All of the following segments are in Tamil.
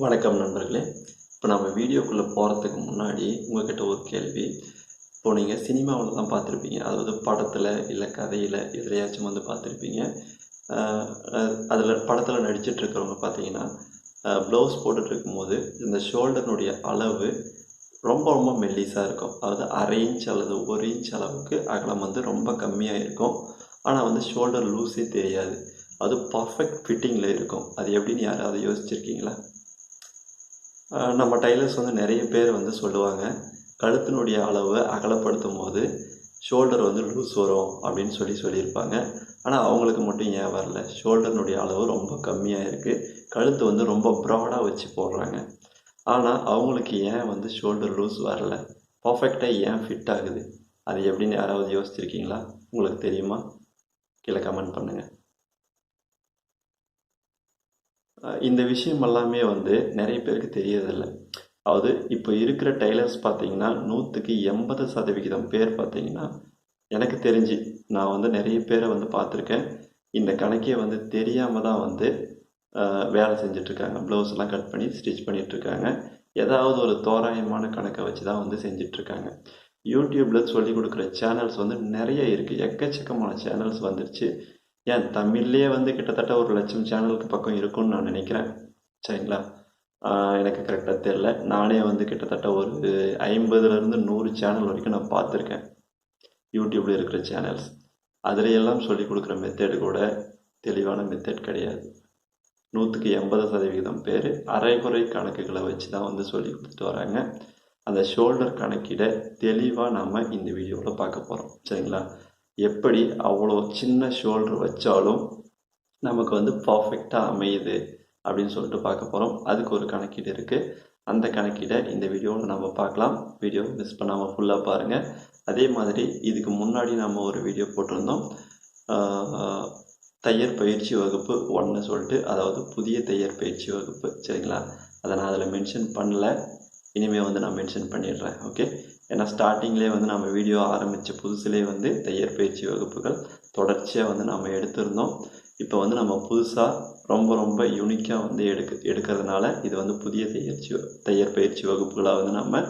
வணக்கம் நண்பர்களே. இப்போ நம்ம வீடியோக்குள்ளே போகிறதுக்கு முன்னாடி உங்ககிட்ட ஒரு கேள்வி. இப்போ நீங்கள் சினிமாவில் தான் பார்த்துருப்பீங்க. அதாவது படத்தில் இல்லை கதையில் எதுலையாச்சும் வந்து பார்த்துருப்பீங்க. அதில் படத்தில் நடிச்சிட்ருக்கிறவங்க பார்த்தீங்கன்னா ப்ளவுஸ் போட்டுட்ருக்கும் போது இந்த ஷோல்டர்னுடைய அளவு ரொம்ப ரொம்ப மெல்லிஸாக இருக்கும். அதாவது அரை இன்ச் அல்லது ஒரு இன்ச் அளவுக்கு அகலம் வந்து ரொம்ப கம்மியாக இருக்கும். ஆனால் வந்து ஷோல்டர் லூஸே தெரியாது. அது பர்ஃபெக்ட் ஃபிட்டிங்கில் இருக்கும். அது எப்படின்னு யாராவது யோசிச்சிருக்கீங்களா? நம்ம டைலர்ஸ் வந்து நிறைய பேர் வந்து சொல்லுவாங்க. கழுத்தினுடைய அளவை அகலப்படுத்தும் போது ஷோல்டர் வந்து லூஸ் வரும் அப்படின்னு சொல்லி சொல்லியிருப்பாங்க. ஆனால் அவங்களுக்கு மட்டும் ஏன் வரல? ஷோல்டர்னுடைய அளவு ரொம்ப கம்மியாக இருக்குது கழுத்து வந்து ரொம்ப ப்ராடாக வச்சு போடுறாங்க. ஆனால் அவங்களுக்கு ஏன் வந்து ஷோல்டர் லூஸ் வரல? பர்ஃபெக்டாக ஏன் ஃபிட் ஆகுது? அது எப்படின்னு யாராவது யோசிச்சிருக்கீங்களா? உங்களுக்கு தெரியுமா? கீழே கமெண்ட் பண்ணுங்கள் இந்த விஷயம் எல்லாமே வந்து நிறைய பேருக்கு தெரியறதில்லை. அதாவது இப்போ இருக்கிற டைலர்ஸ் பார்த்தீங்கன்னா நூற்றுக்கு எண்பது சதவிகிதம் பேர் பார்த்தீங்கன்னா எனக்கு தெரிஞ்சு நான் வந்து நிறைய பேரை வந்து பார்த்துருக்கேன். இந்த கணக்கே வந்து தெரியாமல் தான் வந்து வேலை செஞ்சிட்ருக்காங்க. ப்ளவுஸ்லாம் கட் பண்ணி ஸ்டிச் பண்ணிகிட்ருக்காங்க ஏதாவது ஒரு தோராயமான கணக்கை வச்சு தான் வந்து செஞ்சிட்ருக்காங்க. யூடியூப்பில் சொல்லி கொடுக்குற சேனல்ஸ் வந்து நிறைய இருக்குது எக்கச்சக்கமான சேனல்ஸ் வந்துருச்சு. ஏன் தமிழ்லேயே வந்து கிட்டத்தட்ட ஒரு லட்சம் சேனலுக்கு பக்கம் இருக்கும்னு நான் நினைக்கிறேன். சரிங்களா? எனக்கு கரெக்டாக தெரில நானே வந்து கிட்டத்தட்ட ஒரு ஐம்பதுலேருந்து நூறு சேனல் வரைக்கும் நான் பார்த்துருக்கேன். யூடியூப்பில் இருக்கிற சேனல்ஸ். அதில் எல்லாம் சொல்லி கொடுக்குற மெத்தேடு கூட தெளிவான மெத்தட் கிடையாது. நூற்றுக்கு எண்பது சதவிகிதம் பேர் அரைகுறை கணக்குகளை வச்சு தான் வந்து சொல்லி கொடுத்துட்டு வராங்க. அந்த ஷோல்டர் கணக்கிட தெளிவாக நாம் இந்த வீடியோவில் பார்க்க போகிறோம் சரிங்களா? எப்படி அவ்வளோ சின்ன ஷோல்டர் வச்சாலும் நமக்கு வந்து பர்ஃபெக்டாக அமையுது அப்படின்னு சொல்லிட்டு பார்க்க போகிறோம் அதுக்கு ஒரு கணக்கீடு இருக்குது அந்த கணக்கீடை இந்த வீடியோவில் நம்ம பார்க்கலாம். வீடியோ மிஸ் பண்ணாமல் ஃபுல்லாக பாருங்கள் அதே மாதிரி இதுக்கு முன்னாடி நம்ம ஒரு வீடியோ போட்டிருந்தோம். தையர் பயிற்சி வகுப்பு ஒன்று சொல்லிட்டு அதாவது புதிய தையர் பயிற்சி வகுப்பு சரிங்களா? அதை நான் அதில் மென்ஷன் பண்ணல. இனிமேல் வந்து நான் மென்ஷன் பண்ணிடுறேன். ஓகே ஏன்னா ஸ்டார்டிங்லேயே வந்து நம்ம வீடியோ ஆரம்பித்த புதுசுலேயே வந்து தையர் பயிற்சி வகுப்புகள் தொடர்ச்சியாக வந்து நம்ம எடுத்திருந்தோம். இப்போ வந்து நம்ம புதுசாக ரொம்ப ரொம்ப யூனிக்காக வந்து எடுக்க எடுக்கிறதுனால இது வந்து புதிய தையற்சி தையர் பயிற்சி வகுப்புகளாக வந்து நம்ம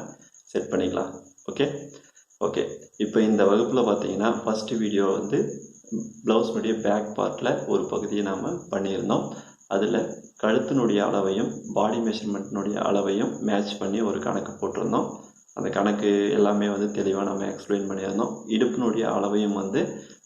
செட் பண்ணிக்கலாம். ஓகே ஓகே இப்போ இந்த வகுப்பில் பார்த்தீங்கன்னா ஃபஸ்ட்டு வீடியோ வந்து ப்ளவுஸ்னுடைய பேக் பார்ட்டில் ஒரு பகுதியை நாம் பண்ணியிருந்தோம். அதில் கழுத்தினுடைய அளவையும் பாடி மெஷர்மெண்ட்னுடைய அளவையும் மேட்ச் பண்ணி ஒரு கணக்கு போட்டிருந்தோம். அந்த கணக்கு எல்லாமே வந்து தெளிவாக நம்ம எக்ஸ்பிளைன் பண்ணியிருந்தோம். இடுப்பினுடைய அளவையும் வந்து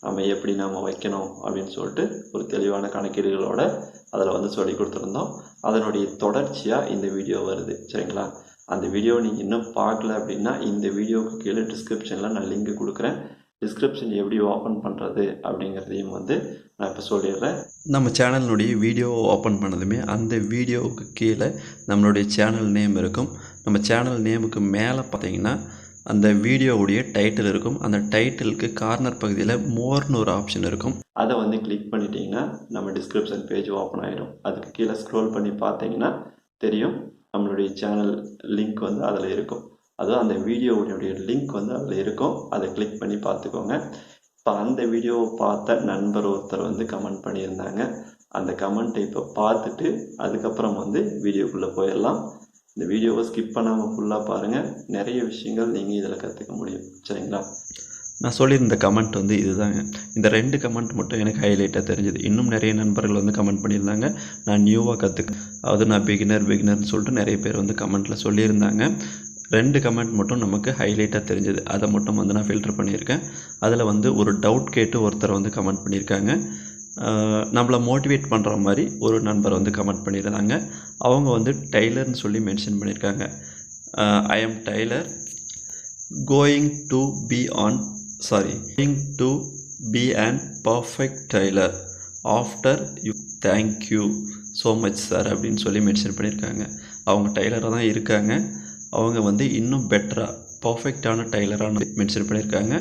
நம்ம எப்படி நம்ம வைக்கணும் அப்படின்னு சொல்லிட்டு ஒரு தெளிவான கணக்கீடுகளோட அதில் வந்து சொல்லி கொடுத்துருந்தோம். அதனுடைய தொடர்ச்சியாக இந்த வீடியோ வருது. சரிங்களா? அந்த வீடியோ நீங்கள் இன்னும் பார்க்கல அப்படின்னா இந்த வீடியோவுக்கு கீழே டிஸ்கிரிப்ஷனில் நான் லிங்க் கொடுக்குறேன். டிஸ்கிரிப்ஷன் எப்படி ஓப்பன் பண்ணுறது அப்படிங்கிறதையும் வந்து நான் இப்போ சொல்லிடுறேன். நம்ம சேனலினுடைய வீடியோ ஓப்பன் பண்ணதுமே அந்த வீடியோவுக்கு கீழே நம்மளுடைய சேனல் நேம் இருக்கும். நம்ம சேனல் நேமுக்கு மேலே பார்த்தீங்கன்னா அந்த வீடியோவுடைய டைட்டில் இருக்கும். அந்த டைட்டிலுக்கு கார்னர் பகுதியில் மோர்னு ஒரு ஆப்ஷன் இருக்கும். அதை வந்து கிளிக் பண்ணிட்டீங்கன்னா நம்ம டிஸ்கிரிப்ஷன் பேஜ் ஓப்பன் ஆகிடும் அதுக்கு கீழே ஸ்க்ரோல் பண்ணி பார்த்தீங்கன்னா தெரியும். நம்மளுடைய சேனல் லிங்க் வந்து அதில் இருக்கும். அதுவும் அந்த வீடியோவுடைய லிங்க் வந்து அதில் இருக்கும். அதை கிளிக் பண்ணி பார்த்துக்கோங்க. இப்போ அந்த வீடியோவை பார்த்த நண்பர் ஒருத்தர் வந்து கமெண்ட் பண்ணியிருந்தாங்க. அந்த கமெண்ட்டை இப்போ பார்த்துட்டு அதுக்கப்புறம் வந்து வீடியோக்குள்ளே போயிடலாம். இந்த வீடியோவை ஸ்கிப் பண்ணாமல் ஃபுல்லாக பாருங்கள் நிறைய விஷயங்கள் நீங்கள் இதில் கற்றுக்க முடியும். சரிங்களா? நான் சொல்லியிருந்த கமெண்ட் வந்து இதுதாங்க இந்த ரெண்டு கமெண்ட் மட்டும் எனக்கு ஹைலைட்டாக தெரிஞ்சது. இன்னும் நிறைய நண்பர்கள் வந்து கமெண்ட் பண்ணியிருந்தாங்க. நான் நியூவாக கற்றுக்க அதாவது நான் பிகினர் பிகினர்னு சொல்லிட்டு நிறைய பேர் வந்து கமெண்ட்டில் சொல்லியிருந்தாங்க. ரெண்டு கமெண்ட் மட்டும் நமக்கு ஹைலைட்டாக தெரிஞ்சது. அதை மட்டும் வந்து நான் ஃபில்டர் பண்ணியிருக்கேன். அதில் வந்து ஒரு டவுட் கேட்டு ஒருத்தர் வந்து கமெண்ட் பண்ணியிருக்காங்க. நம்மளை மோட்டிவேட் பண்ணுற மாதிரி ஒரு நண்பர் வந்து கமெண்ட் பண்ணியிருந்தாங்க. அவங்க வந்து டெய்லர்னு சொல்லி மென்ஷன் பண்ணியிருக்காங்க. I am tailor going to be on sorry going to be and perfect tailor after you thank you so much sir அப்படின்னு சொல்லி மென்ஷன் பண்ணியிருக்காங்க. அவங்க டெய்லராக தான் இருக்காங்க. அவங்க வந்து இன்னும் பெட்டராக பர்ஃபெக்டான டைலராக மென்ஷன் பண்ணியிருக்காங்க.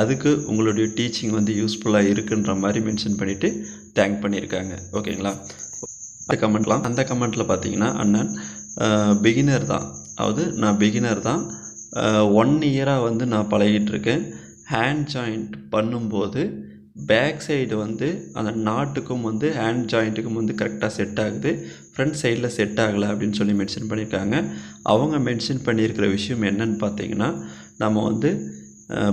அதுக்கு உங்களுடைய டீச்சிங் வந்து யூஸ்ஃபுல்லாக இருக்குன்ற மாதிரி மென்ஷன் பண்ணிவிட்டு தேங்க் பண்ணியிருக்காங்க. ஓகேங்களா அந்த கமெண்ட்லாம் அந்த கமெண்ட்டில் பார்த்தீங்கன்னா அண்ணன் பிகினர் தான். அதாவது நான் பிகினர் தான். ஒன் இயராக வந்து நான் பழகிட்டு இருக்கேன் ஹேண்ட் ஜாயிண்ட் பண்ணும்போது பேக் சைடு வந்து அந்த நாட்டுக்கும் வந்து ஹேண்ட் ஜாயிண்ட்டுக்கும் வந்து கரெக்டாக செட் ஆகுது. ஃப்ரண்ட் சைடில் செட் ஆகலை அப்படின்னு சொல்லி மென்ஷன் பண்ணியிருக்காங்க. அவங்க மென்ஷன் பண்ணியிருக்கிற விஷயம் என்னன்னு பார்த்தீங்கன்னா நம்ம வந்து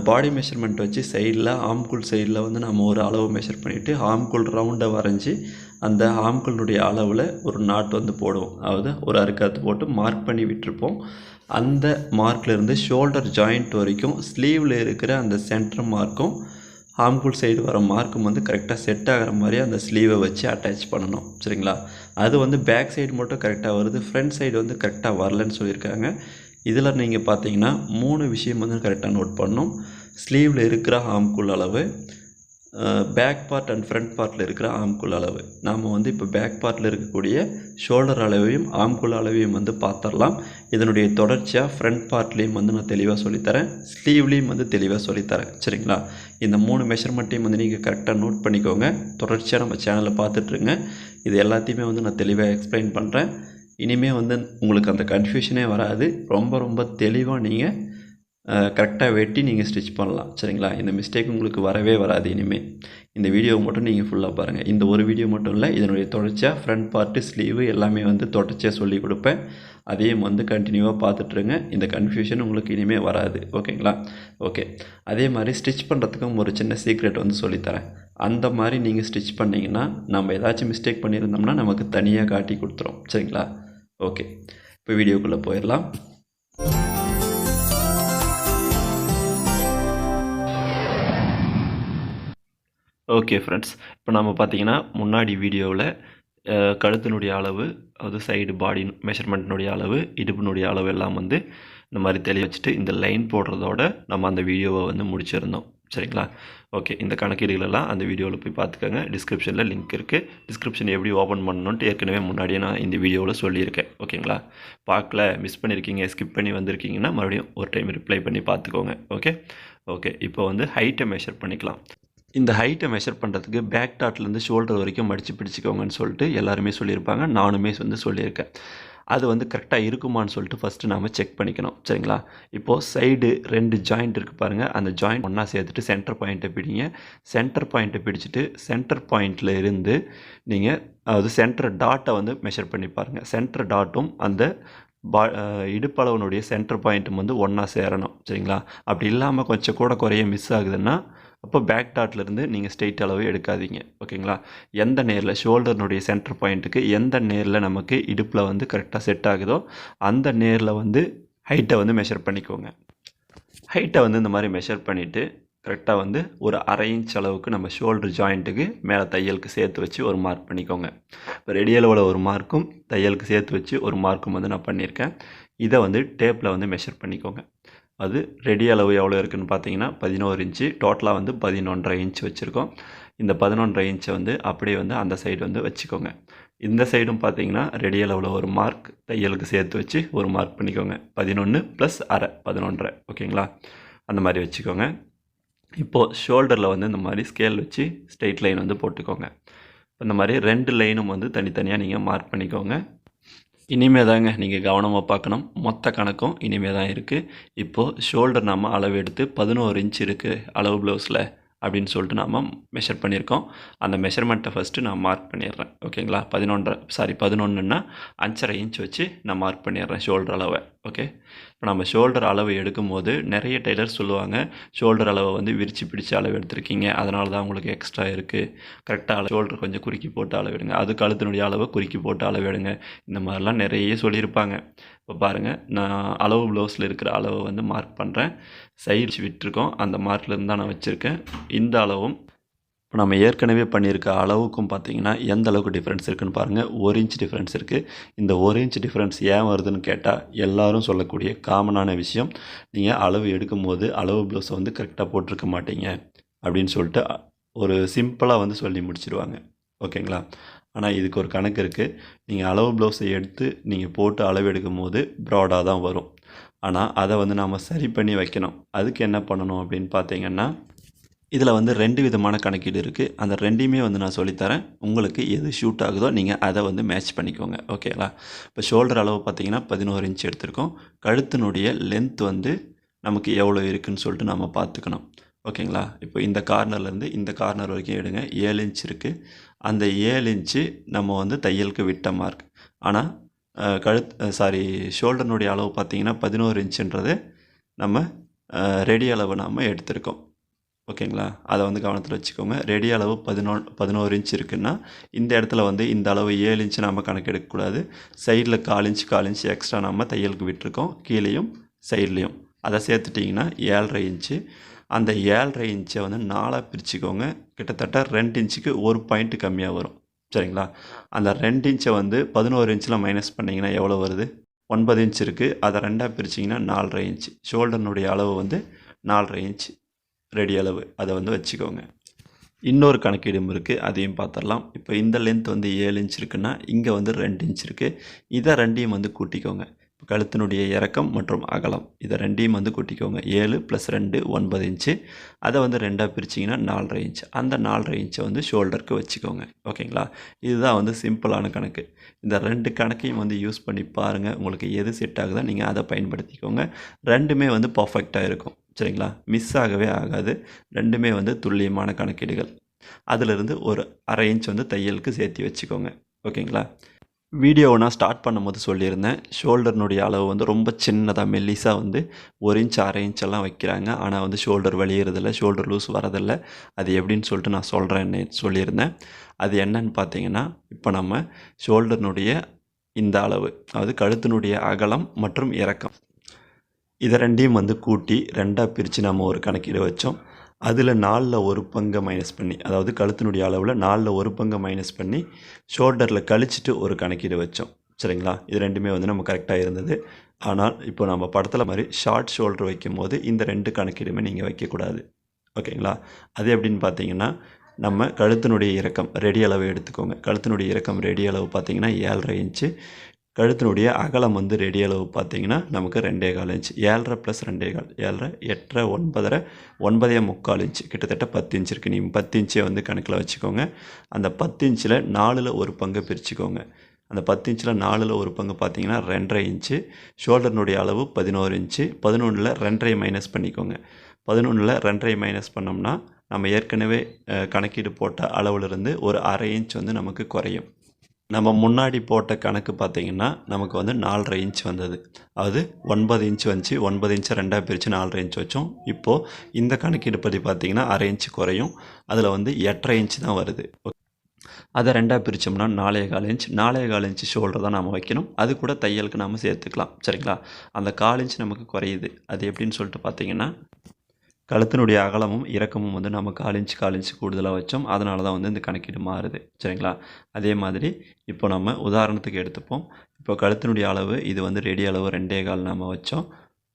பாடி மெஷர்மெண்ட் வச்சு சைடில் ஆம்குள் சைடில் வந்து நம்ம ஒரு அளவு மெஷர் பண்ணிவிட்டு ஆம்குள் ரவுண்டை வரைஞ்சி அந்த ஆம்குளினுடைய அளவில் ஒரு நாட் வந்து போடுவோம். அதாவது ஒரு அறுக்காத்து போட்டு மார்க் பண்ணி விட்டுருப்போம். அந்த மார்க்லேருந்து ஷோல்டர் ஜாயிண்ட் வரைக்கும் ஸ்லீவில் இருக்கிற அந்த சென்டர் மார்க்கும் ஆம்குள் சைடு வர மார்க்கும் வந்து கரெக்டாக செட் ஆகிற மாதிரி அந்த ஸ்லீவை வச்சு அட்டாச் பண்ணணும். சரிங்களா? அது வந்து பேக் சைடு மட்டும் கரெக்டாக வருது. ஃப்ரண்ட் சைடு வந்து கரெக்டாக வரலன்னு சொல்லியிருக்காங்க. இதில் நீங்கள் பார்த்தீங்கன்னா மூணு விஷயம் வந்து கரெக்டாக நோட் பண்ணணும். ஸ்லீவில் இருக்கிற ஆம்குள் அளவு பேக் பார்ட் அண்ட் ஃப்ரண்ட் பார்ட்டில் இருக்கிற ஆம்குள் அளவு. நாம் வந்து இப்போ பேக் பார்ட்டில் இருக்கக்கூடிய ஷோல்டர் அளவையும் ஆம்குள் அளவையும் வந்து பார்த்துடலாம். இதனுடைய தொடர்ச்சியாக ஃப்ரண்ட் பார்ட்லேயும் வந்து நான் தெளிவாக சொல்லித்தரேன். ஸ்லீவ்லேயும் வந்து தெளிவாக சொல்லித்தரேன். சரிங்களா? இந்த மூணு மெஷர்மெண்ட்டையும் வந்து நீங்கள் கரெக்டாக நோட் பண்ணிக்கோங்க. தொடர்ச்சியாக நம்ம சேனலை பார்த்துட்ருங்க இது எல்லாத்தையுமே வந்து நான் தெளிவாக எக்ஸ்பிளைன் பண்ணுறேன் இனிமேல் வந்து உங்களுக்கு அந்த கன்ஃபியூஷனே வராது. ரொம்ப ரொம்ப தெளிவாக நீங்கள் கரெக்டாக வெட்டி நீங்கள் ஸ்டிச் பண்ணலாம். சரிங்களா? இந்த மிஸ்டேக் உங்களுக்கு வரவே வராது இனிமேல் இந்த வீடியோ மட்டும் நீங்கள் ஃபுல்லாக பாருங்கள் இந்த ஒரு வீடியோ மட்டும் இல்லை இதனுடைய தொடர்ச்சியாக ஃப்ரண்ட் பார்ட்டு ஸ்லீவு எல்லாமே வந்து தொடர்ச்சியாக சொல்லி கொடுப்பேன். அதையும் வந்து கண்டினியூவாக பார்த்துட்ருங்க இந்த கன்ஃபியூஷன் உங்களுக்கு இனிமேல் வராது. ஓகேங்களா? ஓகே. அதே மாதிரி ஸ்டிச் பண்ணுறதுக்கும் ஒரு சின்ன சீக்ரெட் வந்து சொல்லித்தரேன். அந்த மாதிரி நீங்கள் ஸ்டிச் பண்ணிங்கன்னா நம்ம ஏதாச்சும் மிஸ்டேக் பண்ணியிருந்தோம்னா நமக்கு தனியாக காட்டி கொடுத்துரும். சரிங்களா? ஓகே இப்போ வீடியோக்குள்ளே போயிடலாம். ஓகே ஃப்ரெண்ட்ஸ் இப்போ நம்ம பார்த்தீங்கன்னா முன்னாடி வீடியோவில் கழுத்தினுடைய அளவு அது சைடு பாடி மெஷர்மெண்ட்டினுடைய அளவு இடுப்பினுடைய அளவு எல்லாம் வந்து இந்த மாதிரி தெளிய வச்சுட்டு இந்த லைன் போடுறதோட நம்ம அந்த வீடியோவை வந்து முடிச்சிருந்தோம். சரிங்களா? ஓகே இந்த கணக்கீடுகளெல்லாம் அந்த வீடியோவில் போய் பார்த்துக்கோங்க. டிஸ்கிரிப்ஷனில் லிங்க் இருக்குது டிஸ்கிரிப்ஷன் எப்படி ஓப்பன் பண்ணணுன்ட்டு ஏற்கனவே முன்னாடியே நான் இந்த வீடியோவில் சொல்லியிருக்கேன். ஓகேங்களா பார்க்கல மிஸ் பண்ணியிருக்கீங்க ஸ்கிப் பண்ணி வந்திருக்கீங்கன்னா மறுபடியும் ஒரு டைம் ரிப்ளை பண்ணி பார்த்துக்கோங்க. ஓகே ஓகே இப்போ வந்து ஹைட்டை மெஷர் பண்ணிக்கலாம். இந்த ஹைட்டை மெஷர் பண்ணுறதுக்கு பேக் டாட்லேருந்து ஷோல்டர் வரைக்கும் மடித்து பிடிச்சிக்கோங்கன்னு சொல்லிட்டு எல்லாருமே சொல்லியிருப்பாங்க. நானுமே வந்து சொல்லியிருக்கேன். அது வந்து கரெக்டாக இருக்குமான்னு சொல்லிட்டு ஃபஸ்ட்டு நாம் செக் பண்ணிக்கணும். சரிங்களா? இப்போது சைடு ரெண்டு ஜாயிண்ட் இருக்குது பாருங்கள் அந்த ஜாயிண்ட் ஒன்றா சேர்த்துட்டு சென்டர் பாயிண்ட்டை பிடிங்க. சென்டர் பாயிண்ட்டை பிடிச்சிட்டு சென்டர் பாயிண்டில் இருந்து நீங்கள் அதாவது சென்டர் டாட்டை வந்து மெஷர் பண்ணி பாருங்கள் சென்டர் டாட்டும் அந்த பா இடுப்பளவனுடைய சென்டர் பாயிண்ட்டும் வந்து ஒன்றா சேரணும். சரிங்களா? அப்படி இல்லாமல் கொஞ்சம் கூட குறைய மிஸ் ஆகுதுன்னா அப்போ பேக் டாட்லேருந்து நீங்கள் ஸ்ட்ரெயிட் அளவு எடுக்காதீங்க. ஓகேங்களா? எந்த நேரில்? ஷோல்டர்னுடைய சென்டர் பாயிண்ட்டுக்கு எந்த நேரில் நமக்கு இடுப்பில் வந்து கரெக்டாக செட் ஆகுதோ அந்த நேரில் வந்து ஹைட்டை வந்து மெஷர் பண்ணிக்கோங்க. ஹைட்டை வந்து இந்த மாதிரி மெஷர் பண்ணிவிட்டு கரெக்டாக வந்து ஒரு அரை இன்ச் அளவுக்கு நம்ம ஷோல்டர் ஜாயிண்ட்டுக்கு மேலே தையலுக்கு சேர்த்து வச்சு ஒரு மார்க் பண்ணிக்கோங்க. இப்போ ரெடியளவில் ஒரு மார்க்கும் தையலுக்கு சேர்த்து வச்சு ஒரு மார்க்கும் வந்து நான் பண்ணியிருக்கேன். இதை வந்து டேப்பில் வந்து மெஷர் பண்ணிக்கோங்க. அது ரெடி அளவு எவ்வளோ இருக்குதுன்னு பார்த்தீங்கன்னா பதினோரு இன்ச்சு டோட்டலாக வந்து பதினொன்றரை இன்ச் வச்சுருக்கோம். இந்த பதினொன்றரை இன்ச்சை வந்து அப்படியே வந்து அந்த சைடு வந்து வச்சுக்கோங்க. இந்த சைடும் பார்த்தீங்கன்னா ரெடி அளவில் ஒரு மார்க் தையலுக்கு சேர்த்து வச்சு ஒரு மார்க் பண்ணிக்கோங்க. பதினொன்று ப்ளஸ் அரை பதினொன்றரை ஓகேங்களா? அந்த மாதிரி வச்சுக்கோங்க. இப்போது ஷோல்டரில் வந்து இந்த மாதிரி ஸ்கேல் வச்சு ஸ்ட்ரெயிட் லைன் வந்து போட்டுக்கோங்க. இந்த மாதிரி ரெண்டு லைனும் வந்து தனித்தனியாக நீங்கள் மார்க் பண்ணிக்கோங்க. இனிமே தாங்க நீங்கள் கவனமாக பார்க்கணும். மொத்த கணக்கும் இனிமே தான் இருக்குது இப்போது ஷோல்டர் நம்ம அளவு எடுத்து பதினோரு இன்ச் இருக்குது அளவு ப்ளவுஸில் அப்படின்னு சொல்லிட்டு நாம் மெஷர் பண்ணியிருக்கோம். அந்த மெஷர்மெண்ட்டை ஃபஸ்ட்டு நான் மார்க் பண்ணிடுறேன். ஓகேங்களா பதினொன்றரை சாரி பதினொன்றுன்னா அஞ்சரை இன்ச் வச்சு நான் மார்க் பண்ணிடுறேன் ஷோல்டர் அளவை. ஓகே இப்போ நம்ம ஷோல்டர் அளவு எடுக்கும்போது நிறைய டெய்லர் சொல்லுவாங்க ஷோல்டர் அளவை வந்து விரித்து பிடிச்ச அளவு எடுத்திருக்கீங்க. அதனால தான் உங்களுக்கு எக்ஸ்ட்ரா இருக்குது கரெக்டாக அளவு ஷோல்டர் கொஞ்சம் குறுக்கி போட்டு அளவு எடுங்க. அது கழுத்தினுடைய அளவை குறுக்கி போட்டு அளவு எடுங்க. இந்த மாதிரிலாம் நிறைய சொல்லியிருப்பாங்க. இப்போ பாருங்கள் நான் அளவு ப்ளவுஸில் இருக்கிற அளவை வந்து மார்க் பண்ணுறேன் சைடு விட்டுருக்கோம். அந்த மார்க்லேருந்து தான் நான் வச்சுருக்கேன். இந்த அளவும் இப்போ நம்ம ஏற்கனவே பண்ணியிருக்க அளவுக்கும் பார்த்தீங்கன்னா எந்த அளவுக்கு டிஃப்ரென்ஸ் இருக்குன்னு பாருங்கள் ஒரு இன்ச் டிஃப்ரென்ஸ் இருக்குது இந்த ஒரு இன்ச் டிஃப்ரென்ஸ் ஏன் வருதுன்னு கேட்டால் எல்லோரும் சொல்லக்கூடிய காமனான விஷயம் நீங்கள் அளவு எடுக்கும்போது அளவு ப்ளவுஸை வந்து கரெக்டாக போட்டிருக்க மாட்டீங்க. அப்படின்னு சொல்லிட்டு ஒரு சிம்பிளாக வந்து சொல்லி முடிச்சிடுவாங்க ஓகேங்களா? ஆனால் இதுக்கு ஒரு கணக்கு இருக்குது நீங்கள் அளவு ப்ளவுஸை எடுத்து நீங்கள் போட்டு அளவு எடுக்கும் போது ப்ராடாக தான் வரும். ஆனால் அதை வந்து நாம் சரி பண்ணி வைக்கணும். அதுக்கு என்ன பண்ணணும் அப்படின்னு பார்த்தீங்கன்னா இதில் வந்து ரெண்டு விதமான கணக்கீடு இருக்குது அந்த ரெண்டையுமே வந்து நான் சொல்லித்தரேன். உங்களுக்கு எது ஷூட் ஆகுதோ நீங்கள் அதை வந்து மேட்ச் பண்ணிக்கோங்க. ஓகேங்களா இப்போ ஷோல்டர் அளவு பார்த்தீங்கன்னா பதினோரு இன்ச் எடுத்திருக்கோம். கழுத்தினுடைய லென்த் வந்து நமக்கு எவ்வளோ இருக்குன்னு சொல்லிட்டு நம்ம பார்த்துக்கணும் ஓகேங்களா இப்போ இந்த கார்னர்லேருந்து இந்த கார்னர் வரைக்கும் எடுங்க. ஏழு இன்ச் இருக்குது அந்த ஏழு இன்ச்சு நம்ம வந்து தையலுக்கு விட்ட மார்க் ஆனால் கழுத் சாரி ஷோல்டர்னுடைய அளவு பார்த்தீங்கன்னா பதினோரு இன்ச்சுன்றது நம்ம ரெடி அளவு நாம் எடுத்திருக்கோம். ஓகேங்களா? அதை வந்து கவனத்தில் வச்சுக்கோங்க. ரெடி அளவு பதினோ பதினோரு இன்ச் இருக்குன்னா இந்த இடத்துல வந்து இந்த அளவு ஏழு இன்ச்சு நாம் கணக்கெடுக்கக்கூடாது சைடில் கால் இன்ச் கால் இன்ச் எக்ஸ்ட்ரா நம்ம தையலுக்கு விட்டுருக்கோம். கீழேயும் சைட்லேயும் அதை சேர்த்துட்டிங்கன்னா ஏழரை இன்ச்சு. அந்த ஏழரை இன்ச்சை வந்து நாலாக பிரிச்சுக்கோங்க. கிட்டத்தட்ட ரெண்டு இன்ச்சுக்கு ஒரு பாயிண்ட் கம்மியாக வரும். சரிங்களா? அந்த ரெண்டு இன்ச்சை வந்து பதினோரு இன்ச்சில் மைனஸ் பண்ணிங்கன்னா எவ்வளோ வருது? ஒன்பது இன்ச் இருக்குது அதை ரெண்டாக பிரிச்சிங்கன்னா நாலரை இன்ச். ஷோல்டர்னுடைய அளவு வந்து நாலரை இன்ச் ரெடி அளவு. அதை வந்து வச்சுக்கோங்க. இன்னொரு கணக்கீடும் இருக்குது அதையும் பார்த்துடலாம். இப்போ இந்த லென்த் வந்து ஏழு இன்ச் இருக்குன்னா இங்கே வந்து ரெண்டு இன்ச் இருக்குது இதை ரெண்டையும் வந்து கூட்டிக்கோங்க. கழுத்தினுடைய இறக்கம் மற்றும் அகலம். இதை ரெண்டையும் வந்து கூட்டிக்கோங்க. ஏழு ப்ளஸ் ரெண்டு ஒன்பது இன்ச்சு அதை வந்து ரெண்டாக பிரிச்சிங்கன்னா நாலரை இன்ச் அந்த நாலரை இன்ச்சை வந்து ஷோல்டருக்கு வச்சுக்கோங்க. ஓகேங்களா? இதுதான் வந்து சிம்பிளான கணக்கு. இந்த ரெண்டு கணக்கையும் வந்து யூஸ் பண்ணி பாருங்கள் உங்களுக்கு எது செட் ஆகுதோ நீங்கள் அதை பயன்படுத்திக்கோங்க. ரெண்டுமே வந்து பர்ஃபெக்டாக இருக்கும். சரிங்களா? மிஸ் ஆகவே ஆகாது. ரெண்டுமே வந்து துல்லியமான கணக்கீடுகள். அதிலிருந்து ஒரு அரை இன்ச் வந்து தையலுக்கு சேர்த்து வச்சுக்கோங்க. ஓகேங்களா? வீடியோவை நான் ஸ்டார்ட் பண்ணும்போது சொல்லியிருந்தேன். ஷோல்டர்னுடைய அளவு வந்து ரொம்ப சின்னதாக மெல்லிஸாக வந்து ஒரு இன்ச் அரை இன்ச்செல்லாம் வைக்கிறாங்க. ஆனால் வந்து ஷோல்டர் வலியறதில்ல ஷோல்டர் லூஸ் வரதில்லை அது எப்படின்னு சொல்லிட்டு நான் சொல்கிறேன்னு சொல்லியிருந்தேன். அது என்னன்னு பார்த்தீங்கன்னா இப்போ நம்ம ஷோல்டர்னுடைய இந்த அளவு அதாவது கழுத்தினுடைய அகலம் மற்றும் இறக்கம். இதை ரெண்டையும் வந்து கூட்டி ரெண்டாக பிரித்து நம்ம ஒரு கணக்கீடு வச்சோம். அதில் நாலில் ஒரு பங்கை மைனஸ் பண்ணி அதாவது கழுத்தினுடைய அளவில் நாலில் ஒரு பங்கை மைனஸ் பண்ணி ஷோல்டரில் கழிச்சிட்டு ஒரு கணக்கீடு வச்சோம். சரிங்களா? இது ரெண்டுமே வந்து நம்ம கரெக்டாக இருந்தது. ஆனால் இப்போ நம்ம படத்தில் மாதிரி ஷார்ட் ஷோல்டர் வைக்கும் போது இந்த ரெண்டு கணக்கீடுமே நீங்கள் வைக்கக்கூடாது. ஓகேங்களா? அது எப்படின்னு பார்த்தீங்கன்னா நம்ம கழுத்தினுடைய இறக்கம் ரெடி அளவு எடுத்துக்கோங்க. கழுத்தினுடைய இறக்கம் ரெடி அளவு பார்த்தீங்கன்னா ஏழரை இன்ச்சு கழுத்தினுடைய அகலம் வந்து ரெடி அளவு பார்த்தீங்கன்னா நமக்கு ரெண்டே கால் இன்ச் ஏழரை ப்ளஸ் ரெண்டே கால். ஏழரை எட்டரை ஒன்பதரை ஒன்பதே முக்கால் இன்ச் கிட்டத்தட்ட பத்து இன்ச் இருக்குது நீங்கள் பத்து இன்ச்சே வந்து கணக்கில் வச்சுக்கோங்க. அந்த பத்து இன்ச்சில் நாலில் ஒரு பங்கு பிரிச்சுக்கோங்க. அந்த பத்து இன்ச்சில் நாலில் ஒரு பங்கு பார்த்தீங்கன்னா ரெண்டரை இன்ச்சு ஷோல்டர்னுடைய அளவு பதினோரு இன்ச்சு பதினொன்றில் ரெண்டரை மைனஸ் பண்ணிக்கோங்க. பதினொன்றில் ரெண்டரை மைனஸ் பண்ணோம்னா நம்ம ஏற்கனவே கணக்கீடு போட்ட அளவுலேருந்து ஒரு அரை இன்ச் வந்து நமக்கு குறையும். நம்ம முன்னாடி போட்ட கணக்கு பார்த்தீங்கன்னா நமக்கு வந்து நாலரை இன்ச் வந்தது. அது ஒன்பது இன்ச் வந்துச்சு ஒன்பது இன்ச்சை ரெண்டாக பிரித்து நாலரை இன்ச் வச்சோம். இப்போது இந்த கணக்கீடு படி பார்த்திங்கன்னா அரை இன்ச் குறையும். அதில் வந்து எட்டரை இன்ச் தான் வருது. அதை ரெண்டாக பிரித்தோம்னா நாலே கால் இன்ச் நாலே கால் இன்ச்சு ஷோல்டர் தான் நம்ம வைக்கணும். அது கூட தையலுக்கு நம்ம சேர்த்துக்கலாம். சரிங்களா? அந்த கால் இன்ச் நமக்கு குறையுது. அது எப்படின்னு சொல்லிட்டு பார்த்தீங்கன்னா கழுத்தினுடைய அகலமும் இறக்கமும் வந்து நம்ம கால் இன்ச் கால் இன்ச் கூடுதலாக வச்சோம். அதனால தான் வந்து இந்த கணக்கீடு மாறுது. சரிங்களா? அதே மாதிரி இப்போ நம்ம உதாரணத்துக்கு எடுத்துப்போம். இப்போ கழுத்தினுடைய அளவு இது வந்து ரெடி அளவு ரெண்டே கால் நம்ம வச்சோம்.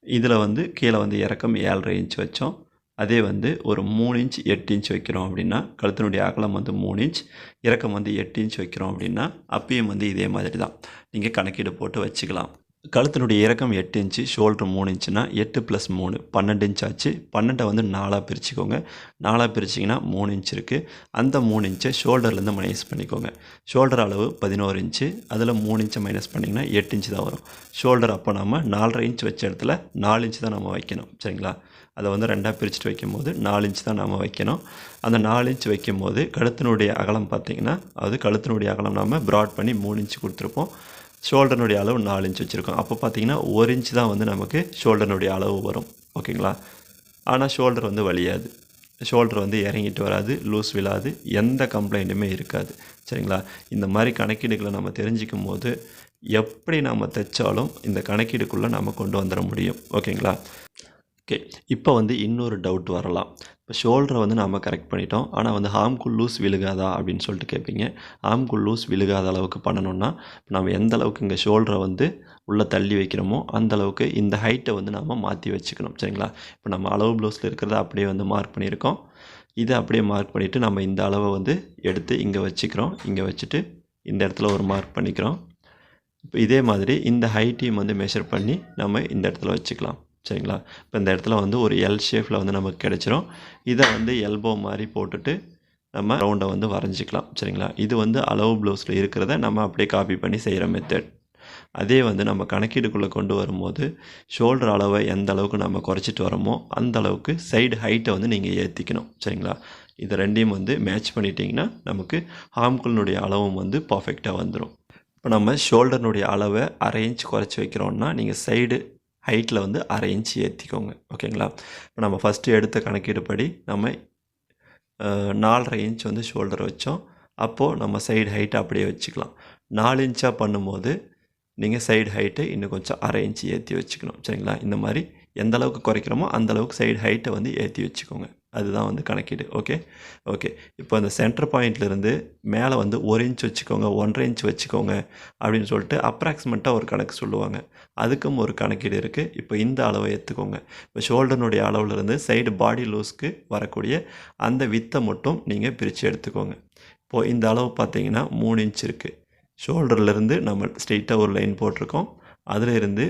இதில் வந்து கீழே வந்து இறக்கம் ஏழரை இன்ச் வச்சோம். அதே வந்து ஒரு மூணு இன்ச் எட்டு இன்ச் வைக்கிறோம் அப்படின்னா கழுத்தினுடைய அகலம் வந்து மூணு இன்ச் இறக்கம் வந்து எட்டு இன்ச் வைக்கிறோம் அப்படின்னா அப்பயும் வந்து இதே மாதிரி தான் நீங்கள் கணக்கீடு போட்டு வச்சுக்கலாம். கழுத்தினுடைய இறக்கம் எட்டு இன்ச்சு ஷோல்டர் மூணு இன்ச்சுனா எட்டு ப்ளஸ் மூணு. பன்னெண்டு இன்ச் ஆச்சு. பன்னெண்டை வந்து நாலாக பிரிச்சுக்கோங்க. நாலாக பிரிச்சிங்கன்னா மூணு இன்ச் இருக்குது அந்த மூணு இன்ச்சை ஷோல்டர்லேருந்து மைனஸ் பண்ணிக்கோங்க. ஷோல்டர் அளவு பதினோரு இன்ச்சு. அதில் மூணு இன்ச்சை மைனஸ் பண்ணிங்கன்னா எட்டு இன்ச்சு தான் வரும். ஷோல்டர் அப்போ நம்ம நாலரை இன்ச் வச்ச இடத்துல நாலு இன்ச் தான் நம்ம வைக்கணும். சரிங்களா? அதை வந்து ரெண்டாக பிரிச்சுட்டு வைக்கும்போது நாலு இன்ச் தான் நம்ம வைக்கணும். அந்த நாலு இன்ச் வைக்கும்போது கழுத்தினுடைய அகலம் பார்த்திங்கன்னா அது கழுத்தினுடைய அகலம் நம்ம ப்ராட் பண்ணி மூணு இன்ச் கொடுத்துருப்போம். ஷோல்டர்னுடைய அளவு நாலு இன்ச் வச்சுருக்கோம். அப்போ பார்த்தீங்கன்னா ஒரு இன்ச் தான் வந்து நமக்கு ஷோல்டர்னுடைய அளவு வரும். ஓகேங்களா? ஆனால் ஷோல்டர் வந்து வலியாது. ஷோல்டர் வந்து இறங்கிட்டு வராது லூஸ் விழாது எந்த கம்ப்ளைண்ட்டுமே இருக்காது. சரிங்களா? இந்த மாதிரி கணக்கீடுகளை நம்ம தெரிஞ்சிக்கும் போது எப்படி நம்ம தைச்சாலும் இந்த கணக்கீடுக்குள்ளே நம்ம கொண்டு வந்துட முடியும். ஓகேங்களா? ஓகே இப்போ வந்து இன்னொரு டவுட் வரலாம். இப்போ ஷோல்டரை வந்து நாம் கரெக்ட் பண்ணிட்டோம். ஆனால் வந்து ஹார்ம்குள் லூஸ் விழுகாதா அப்படின்னு சொல்லிட்டு கேட்பீங்க ஹார்ம்குள் லூஸ் விழுகாத அளவுக்கு பண்ணணும்னா இப்போ நம்ம எந்த அளவுக்கு இங்கே ஷோல்டரை வந்து உள்ளே தள்ளி வைக்கிறோமோ அந்த அளவுக்கு இந்த ஹைட்டை வந்து நாம் மாற்றி வச்சுக்கணும். சரிங்களா? இப்போ நம்ம அளவு ப்ளவுஸில் இருக்கிறத அப்படியே வந்து மார்க் பண்ணியிருக்கோம். இதை அப்படியே மார்க் பண்ணிவிட்டு நம்ம இந்த அளவை வந்து எடுத்து இங்கே வச்சுக்கிறோம். இங்கே வச்சுட்டு இந்த இடத்துல ஒரு மார்க் பண்ணிக்கிறோம். இப்போ இதே மாதிரி இந்த ஹைட்டையும் வந்து மெஷர் பண்ணி நம்ம இந்த இடத்துல வச்சுக்கலாம். சரிங்களா? இப்போ இந்த இடத்துல வந்து ஒரு எல் ஷேப்பில் வந்து நமக்கு கிடச்சிரும். இதை வந்து எல்போ மாதிரி போட்டுட்டு நம்ம ரவுண்டை வந்து வரைஞ்சிக்கலாம். சரிங்களா? இது வந்து அளவு ப்ளவுஸில் இருக்கிறத நம்ம அப்படியே காப்பி பண்ணி செய்கிற மெத்தட் அதே வந்து நம்ம கணக்கீடுக்குள்ளே கொண்டு வரும்போது ஷோல்டர் அளவை எந்த அளவுக்கு நம்ம குறைச்சிட்டு வரோமோ அந்த அளவுக்கு சைடு ஹைட்டை வந்து நீங்கள் ஏற்றிக்கணும் சரிங்களா? இது ரெண்டையும் வந்து மேட்ச் பண்ணிட்டீங்கன்னா நமக்கு ஆம்குள்னுடைய அளவும் வந்து பர்ஃபெக்டாக வந்துடும் இப்போ நம்ம ஷோல்டர்னுடைய அளவை அரை இன்ச் குறைச்சி வைக்கிறோன்னா நீங்கள் சைடு ஹைட்டில் வந்து அரை இன்ச் ஏற்றிக்கோங்க ஓகேங்களா இப்போ நம்ம ஃபஸ்ட்டு எடுத்த கணக்கீடுப்படி நம்ம நாலரை இன்ச் வந்து ஷோல்டர் வச்சோம். அப்போது நம்ம சைடு ஹைட்டை அப்படியே வச்சுக்கலாம். நாலு இன்ச்சாக பண்ணும்போது நீங்கள் சைடு ஹைட்டை இன்னும் கொஞ்சம் அரை இன்ச் ஏற்றி வச்சுக்கணும் சரிங்களா? இந்த மாதிரி எந்த அளவுக்கு குறைக்கிறோமோ அந்த அளவுக்கு சைடு ஹைட்டை வந்து ஏற்றி வச்சுக்கோங்க. அதுதான் வந்து கணக்கீடு. ஓகே ஓகே இப்போ அந்த சென்டர் பாயிண்ட்லேருந்து மேலே வந்து ஒரு இன்ச் வச்சுக்கோங்க ஒன்றரை இன்ச் வச்சுக்கோங்க அப்படின்னு சொல்லிட்டு அப்ராக்சிமேட்டாக ஒரு கணக்கு சொல்லுவாங்க. அதுக்கும் ஒரு கணக்கீடு இருக்குது இப்போ இந்த அளவை எடுத்துக்கோங்க இப்போ ஷோல்டர்னுடைய அளவுலேருந்து சைடு பாடி லூஸ்க்கு வரக்கூடிய அந்த வித்தை மட்டும் நீங்கள் பிரித்து எடுத்துக்கோங்க. இப்போது இந்த அளவு பார்த்தீங்கன்னா மூணு இன்ச் இருக்குது ஷோல்டர்லேருந்து நம்ம ஸ்ட்ரெயிட்டாக ஒரு லைன் போட்டிருக்கோம். அதிலிருந்து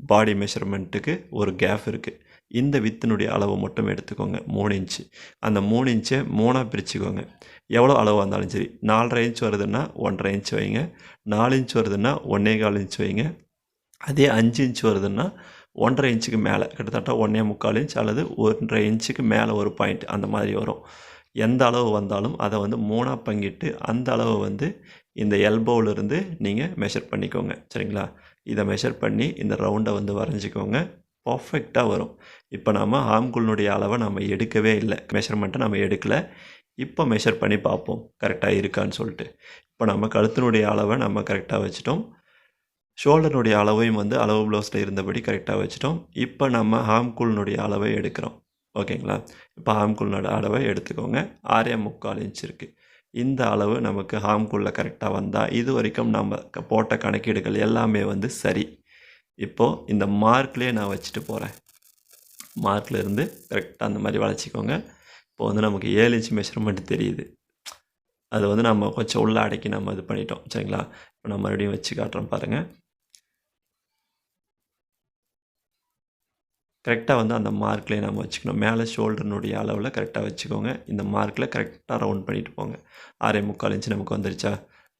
பாடி மெஷர்மெண்ட்டுக்கு ஒரு கேப் இருக்குது இந்த வித்தினுடைய அளவை மட்டும் எடுத்துக்கோங்க. மூணு இன்ச்சு அந்த மூணு இன்ச்சை மூணாக பிரிச்சுக்கோங்க. எவ்வளோ அளவு வந்தாலும் சரி. நாலரை இன்ச் வருதுன்னா ஒன்றரை இன்ச் வைங்க. நாலு இன்ச் வருதுன்னா ஒன்றே கால் இன்ச் வைங்க. அதே அஞ்சு இன்ச் வருதுன்னா ஒன்றரை இன்ச்சுக்கு மேலே. கிட்டத்தட்ட ஒன்றே முக்கால் இன்ச் அல்லது ஒன்றரை இன்ச்சுக்கு மேலே ஒரு பாயிண்ட் அந்த மாதிரி வரும். எந்த அளவு வந்தாலும் அதை வந்து மூணாக பங்கிட்டு அந்த அளவு வந்து இந்த எல்போவிலிருந்து நீங்கள் மெஷர் பண்ணிக்கோங்க. சரிங்களா? இதை மெஷர் பண்ணி இந்த ரவுண்டை வந்து வரைஞ்சிக்கோங்க. பர்ஃபெக்டாக வரும். இப்போ நம்ம ஆம்குள்னுடைய அளவை நம்ம எடுக்கவே இல்லை. மெஷர்மெண்ட்டை நம்ம எடுக்கலை. இப்போ மெஷர் பண்ணி பார்ப்போம். கரெக்டாக இருக்கான்னு சொல்லிட்டு. இப்போ நம்ம கழுத்தினுடைய அளவை நம்ம கரெக்டாக வச்சுட்டோம். ஷோல்டருடைய அளவையும் வந்து அளவு ப்ளவுஸில் இருந்தபடி கரெக்டாக வச்சுட்டோம். இப்போ நம்ம ஹாம்கூல்னுடைய அளவை எடுக்கிறோம். ஓகேங்களா? இப்போ ஹாம்கூல்னோட அளவை எடுத்துக்கோங்க. ஆறே முக்கால் இன்ச் இருக்குது இந்த அளவு நமக்கு ஹாம்கூலில் கரெக்டாக வந்தால் இது வரைக்கும் நம்ம போட்ட கணக்கீடுகள் எல்லாமே வந்து சரி. இப்போது இந்த மார்க்லேயே நான் வச்சுட்டு போகிறேன் மார்க்கில் இருந்து கரெக்டாக அந்த மாதிரி வளைச்சிக்கோங்க இப்போ வந்து நமக்கு ஏழு இன்ச் மெஷர்மெண்ட் தெரியுது. அது வந்து நம்ம கொஞ்சம் உள்ள அடக்கி நம்ம இது பண்ணிட்டோம். சரிங்களா? இப்போ நான் மறுபடியும் வச்சு காட்டுறோம் பாருங்கள் கரெக்டாக வந்து அந்த மார்க்லேயே நம்ம வச்சுக்கணும். மேலே ஷோல்டர்னுடைய அளவில் கரெக்டாக வச்சுக்கோங்க. இந்த மார்க்கில் கரெக்டாக ரவுண்ட் பண்ணிட்டு போங்க. ஆறே முக்கால் இன்ச் நமக்கு வந்துருச்சா?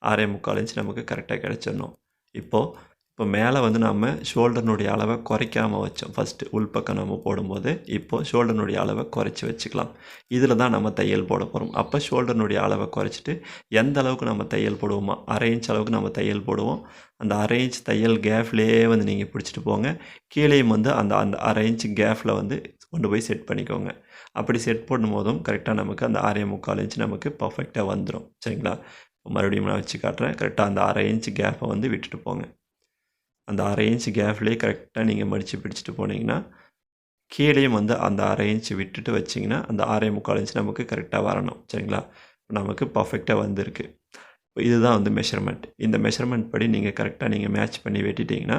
ஆறே முக்கால் இன்ச்சு நமக்கு கரெக்டாக கிடச்சிடணும். இப்போது இப்போ மேலே வந்து நம்ம ஷோல்டர்னுடைய அளவை குறைக்காமல் வச்சோம். ஃபஸ்ட்டு உள்பக்கம் நம்ம போடும்போது இப்போது ஷோல்டர்னுடைய அளவை குறைச்சி வச்சுக்கலாம். இதில் தான் நம்ம தையல் போட போகிறோம் அப்போ ஷோல்டர்னுடைய அளவை குறைச்சிட்டு எந்த அளவுக்கு நம்ம தையல் போடுவோமோ அரை இன்ச் அளவுக்கு நம்ம தையல் போடுவோம். அந்த அரை இன்ச் தையல் கேஃப்லேயே வந்து நீங்கள் பிடிச்சிட்டு போங்க. கீழேயும் வந்து அந்த அந்த அரை இன்ச் கேஃபில் வந்து கொண்டு போய் செட் பண்ணிக்கோங்க. அப்படி செட் பண்ணும் போதும் கரெக்டாக நமக்கு அந்த அரை முக்கால் இன்ச் நமக்கு பர்ஃபெக்டாக வந்துடும் சரிங்களா? மறுபடியும் நான் வச்சு காட்டுறேன். கரெக்டாக அந்த அரை இன்ச் கேப்பை வந்து விட்டுட்டு போங்க. அந்த அரை இன்ச் கேப்லேயே கரெக்டாக நீங்கள் மடித்து பிடிச்சிட்டு போனீங்கன்னா கீழேயும் வந்து அந்த அரை இன்ச் விட்டுட்டு வச்சிங்கன்னா அந்த அரை முக்கால் இன்ச் நமக்கு கரெக்டாக வரணும். சரிங்களா? நமக்கு பர்ஃபெக்டாக வந்திருக்கு. இதுதான் வந்து மெஷர்மெண்ட் இந்த மெஷர்மெண்ட் படி நீங்கள் கரெக்டாக நீங்கள் மேட்ச் பண்ணி வெட்டிட்டீங்கன்னா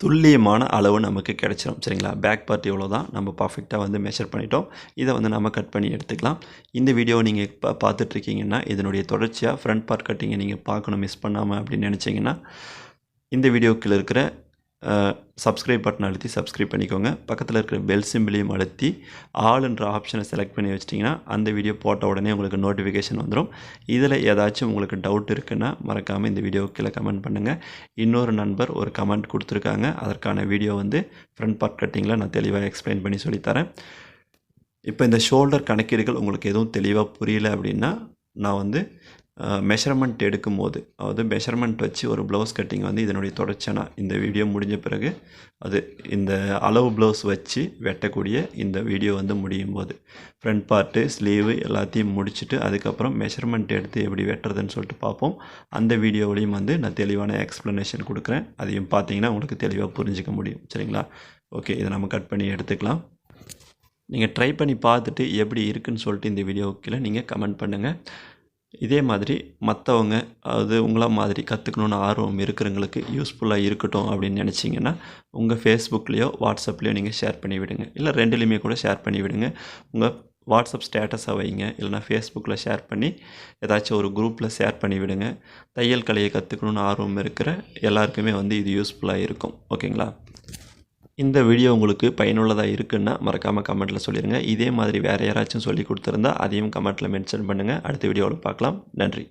துல்லியமான அளவு நமக்கு கிடைச்சிடும் சரிங்களா? பேக் பார்ட் இவ்வளோ தான் நம்ம பர்ஃபெக்டாக வந்து மெஷர் பண்ணிட்டோம். இதை வந்து நம்ம கட் பண்ணி எடுத்துக்கலாம். இந்த வீடியோவை நீங்கள் இப்போ பார்த்துட்ருக்கீங்கன்னா இதனுடைய தொடர்ச்சியாக ஃப்ரண்ட் பார்ட் கட்டிங்கை நீங்கள் பார்க்கணும். மிஸ் பண்ணாமல் அப்படின்னு நினச்சிங்கன்னா இந்த வீடியோக்கில் இருக்கிற சப்ஸ்கிரைப் பட்டன் அழுத்தி சப்ஸ்கிரைப் பண்ணிக்கோங்க. பக்கத்தில் இருக்கிற பெல் சிம்பிளையும் அழுத்தி ஆளுன்ற ஆப்ஷனை செலக்ட் பண்ணி வச்சிட்டிங்கன்னா அந்த வீடியோ போட்ட உடனே உங்களுக்கு நோட்டிஃபிகேஷன் வந்துடும் இதில் ஏதாச்சும் உங்களுக்கு டவுட் இருக்குன்னா மறக்காமல் இந்த வீடியோ கீழே கமெண்ட் பண்ணுங்கள் இன்னொரு நண்பர் ஒரு கமெண்ட் கொடுத்துருக்காங்க. அதற்கான வீடியோ வந்து ஃப்ரண்ட் பார்ட் கட்டிங்கில் நான் தெளிவாக எக்ஸ்பிளைன் பண்ணி சொல்லித்தரேன். இப்போ இந்த ஷோல்டர் கணக்கீடுகள் உங்களுக்கு எதுவும் தெளிவாக புரியல அப்படின்னா நான் வந்து மெஷர்மெண்ட் எடுக்கும்போது அதாவது மெஷர்மெண்ட் வச்சு ஒரு ப்ளவுஸ் கட்டிங் வந்து இதனுடைய தொடர்ச்சியான இந்த வீடியோ முடிஞ்ச பிறகு அது இந்த அளவு ப்ளவுஸ் வச்சு வெட்டக்கூடிய இந்த வீடியோ வந்து முடியும் போது. ஃப்ரண்ட் பார்ட்டு ஸ்லீவு எல்லாத்தையும் முடிச்சுட்டு அதுக்கப்புறம் மெஷர்மெண்ட் எடுத்து எப்படி வெட்டுறதுன்னு சொல்லிட்டு பார்ப்போம். அந்த வீடியோவிலையும் வந்து நான் தெளிவான எக்ஸ்ப்ளனேஷன் கொடுக்குறேன். அதையும் பார்த்தீங்கன்னா உங்களுக்கு தெளிவாக புரிஞ்சிக்க முடியும். சரிங்களா? ஓகே இதை நம்ம கட் பண்ணி எடுத்துக்கலாம். நீங்கள் ட்ரை பண்ணி பார்த்துட்டு எப்படி இருக்குன்னு சொல்லிட்டு இந்த வீடியோ கீழே நீங்கள் கமெண்ட் பண்ணுங்கள் இதே மாதிரி மற்றவங்க அது உங்கள மாதிரி கற்றுக்கணுன்னு ஆர்வம் இருக்கிறவங்களுக்கு யூஸ்ஃபுல்லாக இருக்கட்டும் அப்படின்னு நினச்சிங்கன்னா உங்கள் ஃபேஸ்புக்லேயோ வாட்ஸ்அப்லேயோ நீங்கள் ஷேர் பண்ணி விடுங்க. இல்லை ரெண்டுலேயுமே கூட ஷேர் பண்ணி விடுங்க. உங்கள் வாட்ஸ்அப் ஸ்டேட்டஸை வைங்க. இல்லைனா ஃபேஸ்புக்கில் ஷேர் பண்ணி ஏதாச்சும் ஒரு குரூப்பில் ஷேர் பண்ணி விடுங்க. தையல் கலையை கற்றுக்கணுன்னு ஆர்வம் இருக்கிற எல்லாருக்குமே வந்து இது யூஸ்ஃபுல்லாக இருக்கும். ஓகேங்களா இந்த வீடியோ உங்களுக்கு பயனுள்ளதாக இருக்குன்னா மறக்காமல் கமெண்ட்டில் சொல்லிடுங்க இதே மாதிரி வேறு யாராச்சும் சொல்லி கொடுத்துருந்தா அதையும் கமெண்ட்டில் மென்ஷன் பண்ணுங்கள் அடுத்த வீடியோவில் பார்க்கலாம். நன்றி.